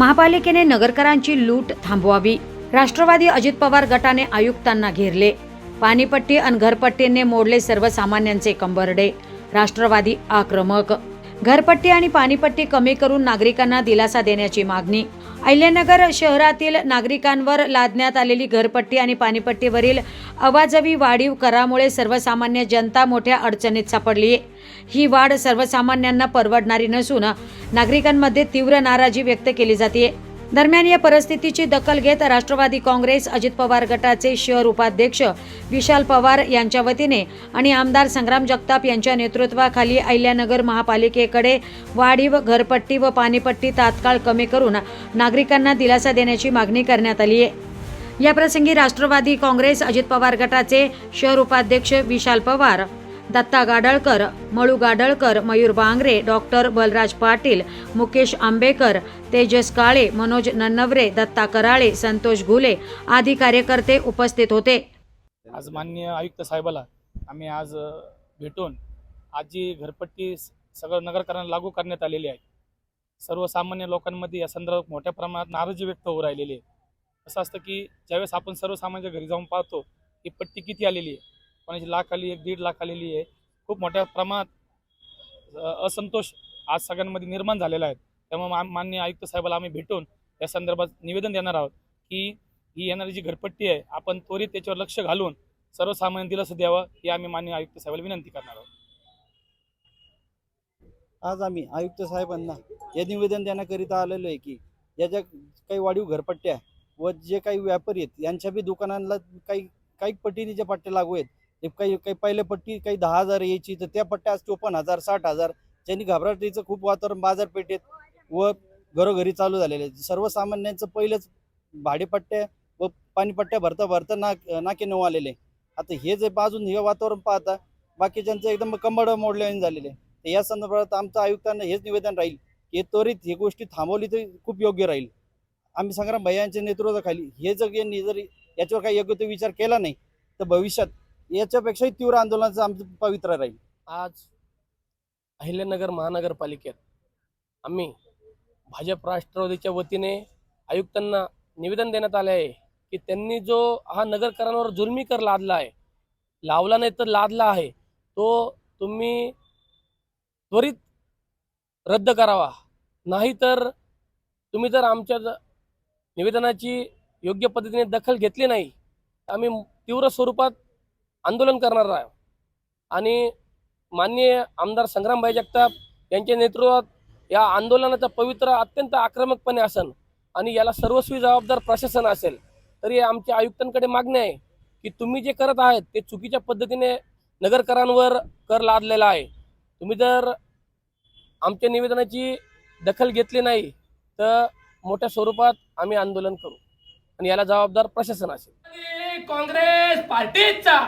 महापालिकेने नगरकरांची लूट थांबवावी. राष्ट्रवादी अजित पवार गटाने आयुक्तांना घेरले. पाणीपट्टी आणि घरपट्टीने मोडले सर्वसामान्यांचे कंबरडे. राष्ट्रवादी आक्रमक घरपट्टी आणि पाणीपट्टी कमी करून नागरिकांना दिलासा देण्याची मागणी. अहिल्यानगर शहरातील नागरिकांवर लादण्यात आलेली घरपट्टी आणि पाणीपट्टीवरील अवाजवी वाढीव करामुळे सर्वसामान्य जनता मोठ्या अडचणीत सापडली. आहे ही वाढ सर्वसामान्यांना परवडणारी नसून नागरिकांमध्ये तीव्र नाराजी व्यक्त केली जाते. दरम्यान या परिस्थितीची दखल घेत राष्ट्रवादी काँग्रेस अजित पवार गटाचे शहर उपाध्यक्ष विशाल पवार यांच्या वतीने आणि आमदार संग्राम जगताप यांच्या नेतृत्वाखाली अहिल्यानगर महापालिकेकडे वाढीव घरपट्टी व पाणीपट्टी तात्काळ कमी करून नागरिकांना दिलासा देण्याची मागणी करण्यात आली आहे. याप्रसंगी राष्ट्रवादी काँग्रेस अजित पवार गटाचे शहर उपाध्यक्ष विशाल पवार दत्ता गाडळकर मळू गाडळकर मयूर बांगरे डॉक्टर बलराज पाटील मुकेश आंबेकर तेजस काळे मनोज नन्नवरे दत्ता कराळे संतोष घुले आदी कार्यकर्ते उपस्थित होते. आज मान्य आयुक्त साहेबाला आम्ही आज भेटून आज जी घरपट्टी सगळं नगरकरांना लागू करण्यात आलेली आहे सर्वसामान्य लोकांमध्ये या संदर्भात मोठ्या प्रमाणात नाराजी व्यक्त होऊ राहिलेली आहे. असं असतं की ज्यावेळेस आपण सर्वसामान्य घरी जाऊन पाहतो ही पट्टी किती आलेली आहे. कोणाची लाख आली एक दीड लाख आलेली आहे. खूप मोठ्या प्रमाणात असंतोष आज सगळ्यांमध्ये निर्माण झालेला आहे. त्यामुळे मा- माननीय आयुक्त साहेबाला आम्ही भेटून या संदर्भात निवेदन देणार आहोत की ही येणारी जी घरपट्टी आहे आपण त्वरित त्याच्यावर लक्ष घालून सर्वसामान्य दिलासा द्यावा ही आम्ही मान्य आयुक्त साहेबाला विनंती करणार आहोत. आज आम्ही आयुक्त साहेबांना हे निवेदन देण्याकरिता आलेलो आहे की या ज्या काही वाढीव घरपट्ट्या व जे काही व्यापारी आहेत यांच्या बी दुकानांना काही काही पटीने ज्या पट्ट्या लागू आहेत ते काही काही पहिल्या पट्टी काही दहा हजार यायची तर त्या पट्ट्या आज चोपन्न हजार साठ हजार. ज्यांनी घबराटीचं खूप वातावरण बाजारपेठेत व घरोघरी चालू झालेले आहे. सर्वसामान्यांचं पहिलंच भाडेपट्ट्या व पाणीपट्ट्या भरता भरता ना नाके नऊ आलेले आता हे जे बाजून हे वातावरण पाहता बाकीच्यांचं एकदम कंबड मोडल्याने झालेले आहे. तर या संदर्भात आमचं आयुक्तांना हेच निवेदन राहील की त्वरित ही गोष्टी थांबवली तर खूप योग्य राहील. आम्ही संग्राम भैयांच्या नेतृत्वाखाली हे जर यांनी जर याच्यावर काही योग्य तो विचार केला नाही तर भविष्यात याच्यापेक्षाही तीव्र आंदोलनाचं आमचं पवित्र राहील. आज अहिल्यानगर महानगरपालिकेत आम्ही भाजप राष्ट्रवादीच्या वतीने आयुक्तांना निवेदन देण्यात आले आहे की त्यांनी जो हा नगरकरांवर जुलमी कर लादला आहे लावला नाही तर लादला आहे तो तुम्ही त्वरित रद्द करावा. नाही तर तुम्ही जर आमच्या निवेदनाची योग्य पद्धतीने दखल घेतली नाही तर आम्ही तीव्र स्वरूपात आंदोलन करणार आहे. आणि माननीय आमदार संग्रामभाई जगताप यांच्या नेतृत्वात या आंदोलनाचा पवित्र अत्यंत आक्रमकपणे असन आणि याला सर्वस्वी जबाबदार प्रशासन असेल तरी आमच्या आयुक्तांकडे मागणी आहे की तुम्ही जे करत आहात ते चुकीच्या पद्धतीने नगरकरांवर कर लादलेला आहे. तुम्ही जर आमच्या निवेदनाची दखल घेतली नाही तर मोठ्या स्वरूपात आम्ही आंदोलन करू. आणि याला जबाबदार प्रशासन असेल. काँग्रेस पार्टीचा.